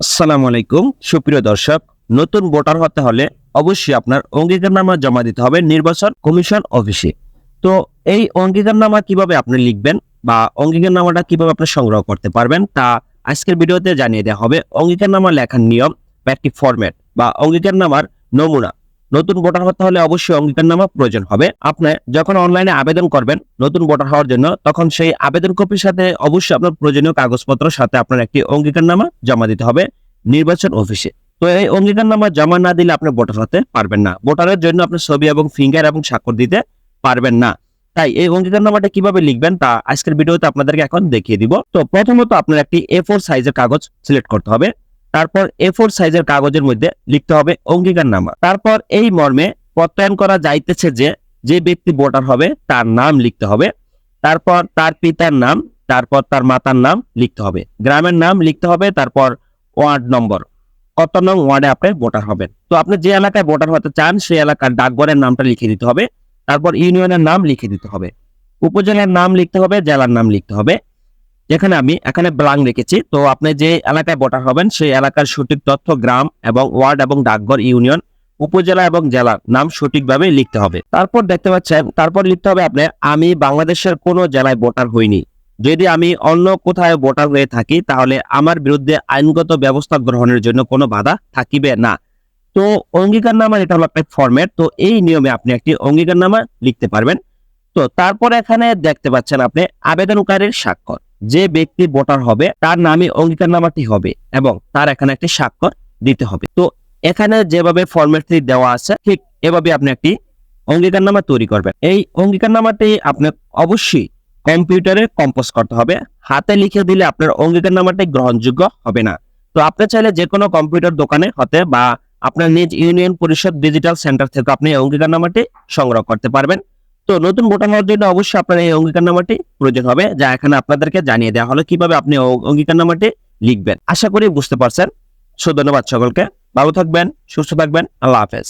আসসালামু আলাইকুম। সুপ্রিয় দর্শক, নতুন ভোটার হতে হলে অবশ্যই আপনার অঙ্গীকারনামা জমা দিতে হবে নির্বাচন কমিশন অফিসে। তো এই অঙ্গীকারনামা কীভাবে আপনি লিখবেন বা অঙ্গীকারনামাটা কীভাবে আপনি সংগ্রহ করতে পারবেন তা আজকের ভিডিওতে জানিয়ে দেওয়া হবে। অঙ্গীকারনামা লেখার নিয়ম বা একটি ফরম্যাট বা অঙ্গীকারনামার নমুনা। নতুন ভোটার হতে হলে অবশ্যই অঙ্গীকারনামা প্রয়োজন হবে। আপনি যখন অনলাইনে আবেদন করবেন নতুন ভোটার হওয়ার জন্য, তখন সেই আবেদন কপির সাথে অবশ্যই আপনার প্রয়োজনীয় কাগজপত্র সাথে আপনার একটি অঙ্গীকারনামা জমা দিতে হবে নির্বাচন অফিসে তো এই অঙ্গীকারনামা জমা না দিলে আপনি ভোটার হতে পারবেন না। ভোটারের জন্য আপনি ছবি এবং ফিঙ্গার এবং স্বাক্ষর দিতে পারবেন না। তাই এই অঙ্গীকারনামাটা কীভাবে লিখবেন তা আজকের ভিডিওতে আপনাদেরকে এখন দেখিয়ে দিব। তো প্রথমত আপনার একটি এ ফোর সাইজের কাগজ সিলেক্ট করতে হবে। তারপর এ ফোর সাইজের কাগজের মধ্যে লিখতে হবে অঙ্গীকারনামা। তারপর এই মর্মে প্রত্যয়ন করা যাইতেছে যে যে ব্যক্তি ভোটার হবে, তার নাম লিখতে হবে। তারপর তার পিতার নাম, তারপর তার মাতার নাম লিখতে হবে। গ্রামের নাম লিখতে হবে, তারপর ওয়ার্ড নম্বর। কত নং ওয়ার্ডে আপনি ভোটার হবেন। তো আপনি যে এলাকায় ভোটার হতে চান, সেই এলাকার ডাকঘরের নামটা লিখে দিতে হবে। তারপর ইউনিয়নের নাম লিখে দিতে হবে। উপজেলার নাম লিখতে হবে, জেলার নাম লিখতে হবে। যেখানে আমি এখানে ব্লাং রেখেছি। তো আপনি যে এলাকায় ভোটার হবেন, সেই এলাকার সঠিক তথ্য, গ্রাম এবং ওয়ার্ড এবং ডাকঘর, ইউনিয়ন, উপজেলা এবং জেলার নাম সঠিকভাবে লিখতে হবে। তারপর দেখতে পাচ্ছেন, তারপর লিখতে হবে আপনি, আমি বাংলাদেশের কোনো জেলায় ভোটার হইনি। যদি আমি অন্য কোথায় ভোটার হয়ে থাকি, তাহলে আমার বিরুদ্ধে আইনগত ব্যবস্থা গ্রহণের জন্য কোনো বাধা থাকিবে না। তো অঙ্গীকারনামার এটা হলো একটা ফরম্যাট তো এই নিয়মে আপনি একটি অঙ্গীকারনামা লিখতে পারবেন। তো তারপর এখানে দেখতে পাচ্ছেন আপনি আবেদনকারীর স্বাক্ষর। যে ব্যক্তি ভোটার হবে, তার নামে অঙ্গীকারনামাটি হবে এবং তার এখানে একটি স্বাক্ষর দিতে হবে। তো এখানে যেভাবে ফরম্যাটটি দেওয়া আছে, ঠিক এভাবে আপনি একটি অঙ্গীকারনামা তৈরি করবেন। এই অঙ্গীকারনামাটি আপনার অবশ্যই কম্পিউটারে কম্পোজ করতে হবে। হাতে লিখে দিলে আপনার অঙ্গীকারনামাটি গ্রহণযোগ্য হবে না। তো আপনি চাইলে যে কোনো কম্পিউটার দোকানে, হতে বা আপনার নিজ ইউনিয়ন পরিষদ ডিজিটাল সেন্টার থেকে আপনি অঙ্গীকারনামাটি সংগ্রহ করতে পারবেন। তো নতুন ভোটার হওয়ার জন্য অবশ্যই আপনার এই অঙ্গীকার অঙ্গীকারনামাটি প্রয়োজন হবে, যা এখানে আপনাদেরকে জানিয়ে দেওয়া হলো। কীভাবে আপনি অঙ্গীকার অঙ্গীকারনামাটি লিখবেন? আশা করি বুঝতে পারছেন। সো ধন্যবাদ সকলকে। ভালো থাকবেন, সুস্থ থাকবেন। আল্লাহ হাফেজ।